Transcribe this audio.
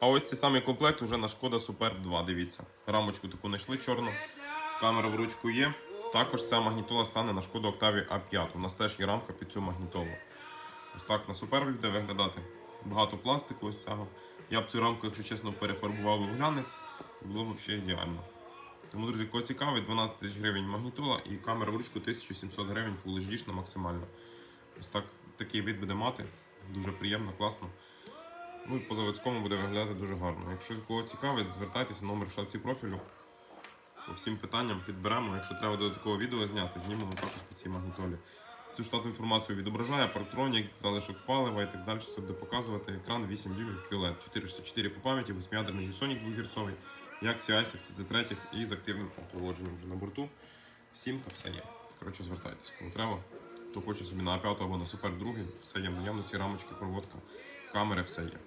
А ось цей самий комплект уже на шкода Superb 2. Дивіться. Рамочку таку знайшли чорну. Камера в ручку є. Також ця магнітола стане на шкоду Octavia A5. У нас теж є рамка під цю магнітолу. Ось так на Superb буде виглядати. Багато пластику ось цього. Я б цю рамку, якщо чесно, перефарбував у глянець. Було б взагалі ідеально. Тому, друзі, кого цікавить, 12 тисяч гривень магнітола і камера в ручку 1700 гривень Full HD максимально. Ось так такий вид буде мати. Дуже приємно, класно. Ну і по заводському буде виглядати дуже гарно. Якщо кого цікавить, звертайтеся, номер в шапці профілю. По всім питанням підберемо. Якщо треба додаткове відео зняти, знімемо також по цій магнітолі. Цю штатну інформацію відображає, парктронік, залишок палива і так далі. Все буде показувати. Екран 8 дюймів QLED, 464 по пам'яті, 8-ядерний Sonic 2 Гц, як CI, CC3 і з активним охолодженням вже на борту. Сімка, все є. Коротше, звертайтеся, кому треба. Хто хоче собі на А5 або на Super 2, все є в наявності, рамочки, проводка, камери, все є.